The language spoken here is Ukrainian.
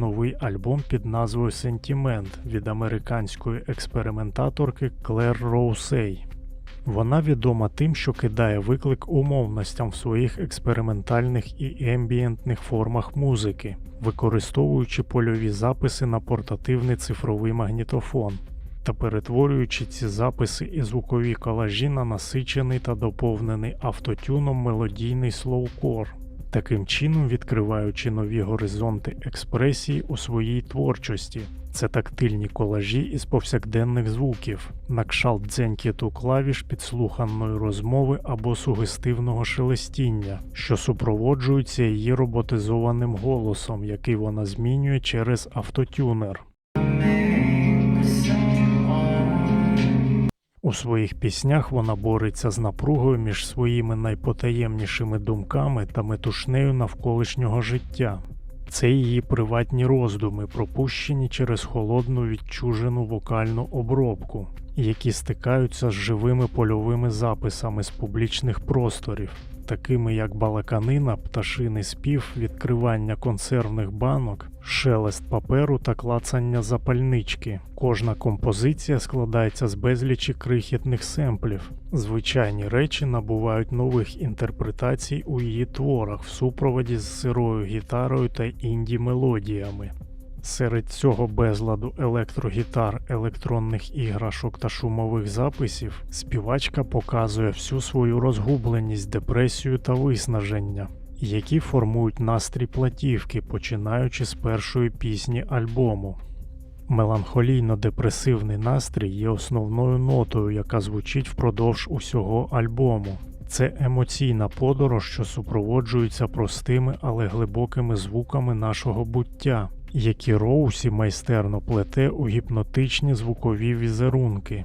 новий альбом під назвою Сентімент від американської експериментаторки Клер Роусей. Вона відома тим, що кидає виклик умовностям в своїх експериментальних і ембієнтних формах музики, використовуючи польові записи на портативний цифровий магнітофон та перетворюючи ці записи і звукові колажі на насичений та доповнений автотюном мелодійний слоукор, таким чином відкриваючи нові горизонти експресії у своїй творчості. Це тактильні колажі із повсякденних звуків, на кшалт дзенькіту клавіш підслуханої розмови або сугестивного шелестіння, що супроводжуються її роботизованим голосом, який вона змінює через автотюнер. У своїх піснях вона бореться з напругою між своїми найпотаємнішими думками та метушнею навколишнього життя. Це її приватні роздуми, пропущені через холодну відчужену вокальну обробку, які стикаються з живими польовими записами з публічних просторів, такими як балаканина, пташиний спів, відкривання консервних банок, шелест паперу та клацання запальнички. Кожна композиція складається з безлічі крихітних семплів. Звичайні речі набувають нових інтерпретацій у її творах в супроводі з сирою гітарою та інді-мелодіями. Серед цього безладу електрогітар, електронних іграшок та шумових записів співачка показує всю свою розгубленість, депресію та виснаження, які формують настрій платівки, починаючи з першої пісні альбому. Меланхолійно-депресивний настрій є основною нотою, яка звучить впродовж усього альбому. Це емоційна подорож, що супроводжується простими, але глибокими звуками нашого буття, які Роусі майстерно плете у гіпнотичні звукові візерунки.